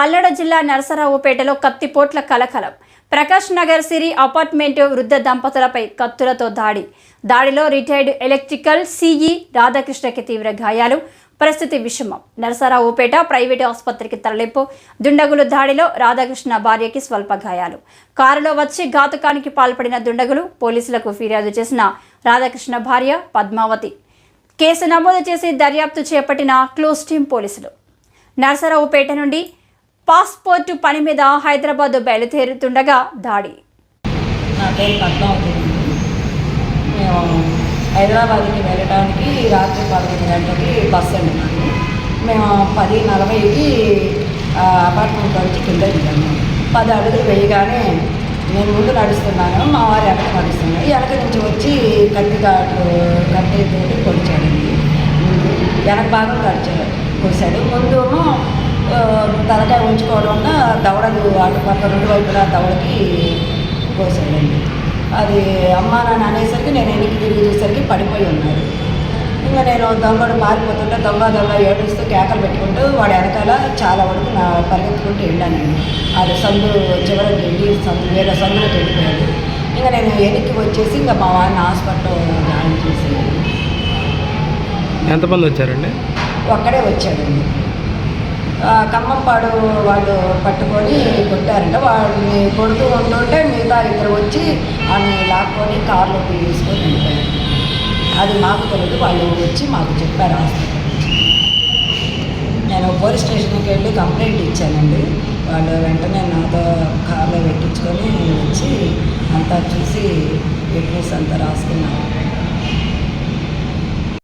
పల్లెడ జిల్లా నరసరావుపేటలో కత్తిపోట్ల కలకలం. ప్రకాష్ నగర్ సిరి అపార్ట్మెంట్ వృద్ధ దంపతులపై కత్తులతో దాడి. దాడిలో రిటైర్డ్ ఎలక్ట్రికల్ సిఈ రాధాకృష్ణకి తీవ్ర గాయాలు. పరిస్థితి విషమం. నరసరావుపేట ప్రైవేటు ఆసుపత్రికి తరలింపు. దుండగులు దాడిలో రాధాకృష్ణ భార్యకి స్వల్ప గాయాలు. కారులో వచ్చి ఘాతుకానికి పాల్పడిన దుండగులు పోలీసులకు ఫిర్యాదు చేసిన రాధాకృష్ణ భార్య పద్మావతి. కేసు నమోదు చేసి దర్యాప్తు చేపట్టిన క్లోజ్ టీం పోలీసులు. నరసరావుపేట నుండి పాస్పోర్టు పని మీద హైదరాబాద్ బయలుదేరుతుండగా దాడి. నా పేరు పద్మావతి మేము హైదరాబాద్కి వెళ్ళడానికి రాత్రి పదకొండు గంటలకి బస్సు అండి మాకు మేము పది నలభైకి అపార్ట్మెంట్ వచ్చి కింద దిగాము. పది అడుగులు వేయగానే నేను ముందు నడుస్తున్నాను మా వారు వెనక నడుస్తున్నాను వెనక నుంచి వచ్చి కత్తి ఘాట్లు కత్తితోటి పొడిచాడండి వెనక భాగం కడిచాడు కోసాడు ముందేమో తలకాయ ఉంచుకోవడం వల్ల దవడలు అటు పక్క రెండు వైపులా దవడకి కోసాడండి అది అమ్మ నాన్న అనేసరికి నేను వెనక్కి తిరిగి చూసరికి పడిపోయి ఉన్నారు. ఇంకా నేను దొంగడు మారిపోతుంటే దొంగ దొంగ ఏడుస్తూ కేకలు పెట్టుకుంటూ వాడు వెనకాల చాలా వరకు నా పరిగెత్తుకుంటూ వెళ్ళానండి. అది సందు చివరికి వెళ్ళి సందు వేరే సందులోకి వెళ్ళిపోయాడు. ఇంకా నేను వెనక్కి వచ్చేసి ఇంకా మా వాడిని హాస్పిటల్లో జాయిన్ చేసి ఎంతమంది వచ్చారండి? ఒక్కడే వచ్చాడండి. కమ్మంపాడు ఖమ్మంపాడు వాళ్ళు పట్టుకొని కొట్టారంట. వాళ్ళని కొడుతూ ఉంటుంటే మిగతా ఇద్దరు వచ్చి అని లాక్కొని కార్లో తీసుకొని వెళ్ళిపోయారు. అది మాకు తెలియదు వాళ్ళు వచ్చి మాకు చెప్పారు హాస్పిటల్ నేను పోలీస్ స్టేషన్కి వెళ్ళి కంప్లైంట్ ఇచ్చానండి. వాళ్ళు వెంటనే నాతో కార్లో పెట్టించుకొని వచ్చి అంతా చూసి విట్నెస్ అంతా రాసుకున్నాను